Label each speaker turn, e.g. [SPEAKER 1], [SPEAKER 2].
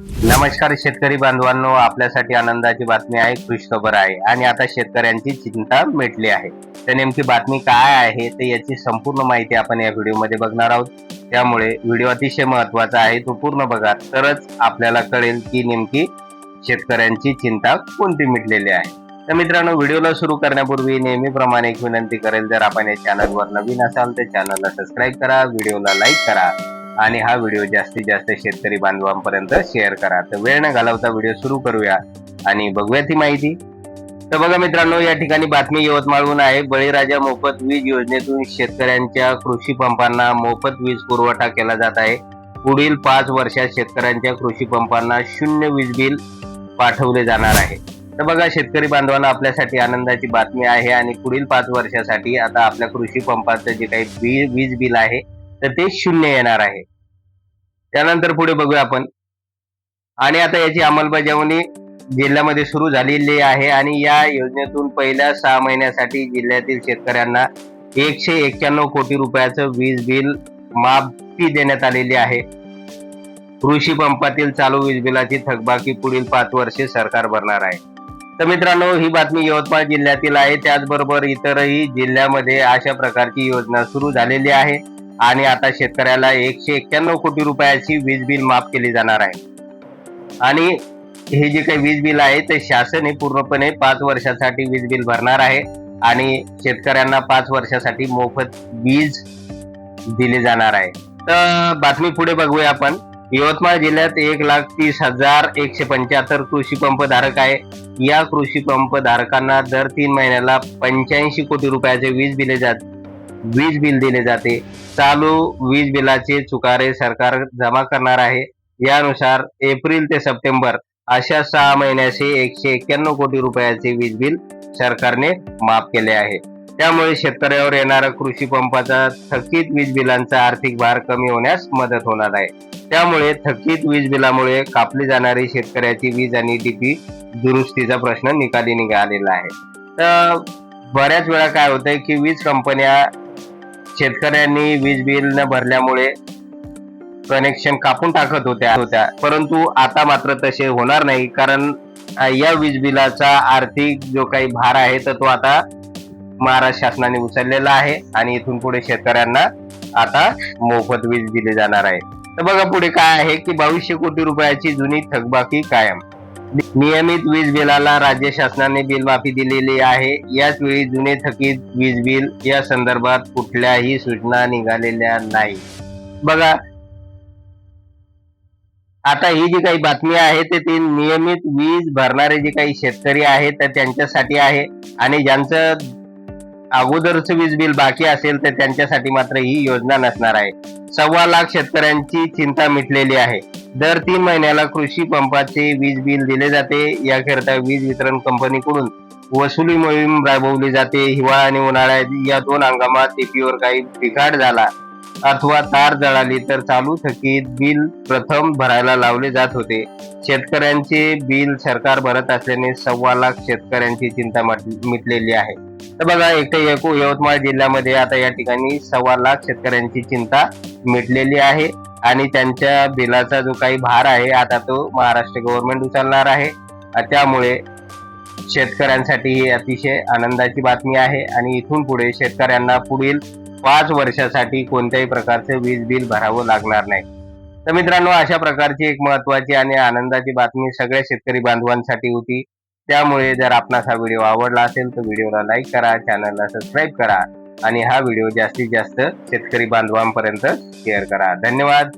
[SPEAKER 1] नमस्कार शेतकरी बांधवांनो आपल्यासाठी आनंदाची बातमी आहे खुश खबर आहे आणि आता शेतकऱ्यांची चिंता मिटली आहे. तर नेमकी बातमी काय आहे ते याची संपूर्ण माहिती आपण या व्हिडिओमध्ये बघणार आहोत. त्यामुळे व्हिडिओ अतिशय महत्त्वाचा आहे तो पूर्ण बघा. तरच आपल्याला कळेल की नेमकी शेतकऱ्यांची चिंता कोणती मिटलेली आहे. तर मित्रांनो व्हिडिओला सुरू करण्यापूर्वी नेहमीप्रमाणे एक विनंती करेल जर आपण या चॅनलवर नवीन असाल तर चॅनलला सबस्क्राईब करा व्हिडिओला लाईक करा. आणि हा व्हिडिओ जास्तीत जास्त शेतकरी बांधवांपर्यंत शेअर करा. तर वेळ न घालवता व्हिडिओ सुरू करूया आणि बघूया ती माहिती. तर बघा मित्रांनो या ठिकाणी बातमी यवतमाळहून आहे. बळीराजा मोफत वीज योजनेतून शेतकऱ्यांच्या कृषी पंपांना मोफत वीज पुरवठा केला जात आहे. पुढील पाच वर्षात शेतकऱ्यांच्या कृषी पंपांना शून्य वीज बिल पाठवले जाणार आहे. तर बघा शेतकरी बांधवांना आपल्यासाठी आनंदाची बातमी आहे आणि पुढील पाच वर्षासाठी आता आपल्या कृषी पंपाचं जे काही वीज बिल आहे तर ते शून्य येणार आहे. त्यानंतर पुढे बघूया आपण. आणि आता याची अंमलबजावणी जिल्ह्यामध्ये सुरू झालेली आहे आणि या योजनेतून पहिल्या सहा महिन्यासाठी जिल्ह्यातील शेतकऱ्यांना एकशे एक्क्याण्णव कोटी रुपयाचं वीज बिल माफी देण्यात आलेली आहे. कृषी पंपातील चालू वीज बिलाची थकबाकी पुढील पाच वर्षे सरकार भरणार आहे. तर मित्रांनो ही बातमी यवतमाळ जिल्ह्यातील आहे. त्याचबरोबर इतरही जिल्ह्यामध्ये अशा प्रकारची योजना सुरू झालेली आहे. आणि आता शेतकऱ्याला एकशे एक्क्याण्णव कोटी रुपयाची वीज बिल माफ केली जाणार आहे. आणि हे जे काही वीज बिल आहे ते शासन हे पूर्णपणे पाच वर्षासाठी वीज बिल भरणार आहे आणि शेतकऱ्यांना पाच वर्षासाठी मोफत वीज दिली जाणार आहे. तर बातमी पुढे बघूया आपण. यवतमाळ जिल्ह्यात एक लाख तीस हजार एकशे पंच्याहत्तर कृषी पंप धारक आहे. या कृषी पंप धारकांना दर तीन महिन्याला पंच्याऐंशी कोटी रुपयाचे वीज दिले जात वीज बिल दिले जाते. चालू वीज बिलाचे चुकारे सरकार जमा करणार आहे. यानुसार एप्रिल ते सप्टेंबर अशा सहा महिन्याचे एकशे एक्क्याण्णव कोटी रुपयाचे वीज बिल सरकारने माफ केले आहे. त्यामुळे शेतकऱ्यावर येणारा कृषी पंपाचा थकीत वीज बिलांचा आर्थिक भार कमी होण्यास मदत होणार आहे. त्यामुळे थकीत वीज बिलामुळे कापली जाणारी शेतकऱ्याची वीज आणि डीपी दुरुस्तीचा प्रश्न निकाली निघालेला आहे. तर बऱ्याच वेळा काय होतंय की वीज कंपन्या शेतकऱ्यांनी वीज बिल न भरल्यामुळे कनेक्शन कापून टाकत होत्या होत्या. परंतु आता मात्र तसे होणार नाही कारण या वीज बिलाचा आर्थिक जो काही भार आहे तर तो आता महाराष्ट्र शासनाने उचललेला आहे आणि इथून पुढे शेतकऱ्यांना आता मोफत वीज दिली जाणार आहे. तर बघा पुढे काय आहे की बावीसशे कोटी रुपयाची जुनी थकबाकी कायम. नियमित वीज बिलाला राज्य शासनाने बिल माफी दिलेली आहे. याच वेळी जुने थकीत वीज बिल या संदर्भात कुठल्याही सूचना निघालेल्या नाही. बघा आता ही जी काही बातमी आहे ते ते नियमित वीज भरणारे जे काही शेतकरी आहेत तर त्यांच्यासाठी आहे. आणि ज्यांचं अगोदरचं वीज बिल बाकी असेल तर त्यांच्यासाठी मात्र ही योजना नसणार आहे. सव्वा लाख शेतकऱ्यांची चिंता मिटलेली आहे. दर तीन महिन्याला कृषी पंपाचे वीज बिल दिले जाते. याकरिता वीज वितरण कंपनीकडून वसुली मोहीम राबवली जाते. हिवाळा आणि उन्हाळ्यात या दोन हंगामात टीपीवर काही बिघाड झाला अथवा तार जळाली तर चालू थकीत बिल प्रथम भरायला लावले जात होते. शेतकऱ्यांचे बिल सरकार भरत असल्याने सव्वा लाख शेतकऱ्यांची चिंता मिटलेली आहे. तर बघा एक यवतमाळ जिल्ह्यामध्ये आता या ठिकाणी सव्वा लाख शेतकऱ्यांची चिंता मिटलेली आहे. आणि त्यांच्या बिलाचा जो काही भार आहे आता तो महाराष्ट्र गव्हर्नमेंट उचलणार आहे. त्यामुळे शेतकऱ्यांसाठी ही अतिशय आनंदाची बातमी आहे आणि इथून पुढे शेतकऱ्यांना पुढील पाच वर्षासाठी कोणत्याही प्रकारचे वीज बिल भरावं लागणार नाही. तर मित्रांनो अशा प्रकारची एक महत्वाची आणि आनंदाची बातमी सगळ्या शेतकरी बांधवांसाठी होती. त्यामुळे जर आपणास हा व्हिडिओ आवडला असेल तर व्हिडिओला लाईक करा चॅनलला सबस्क्राईब करा. आणि हा व्हिडिओ जास्तीत जास्त शेतकरी बांधवांपर्यंत शेअर करा. धन्यवाद.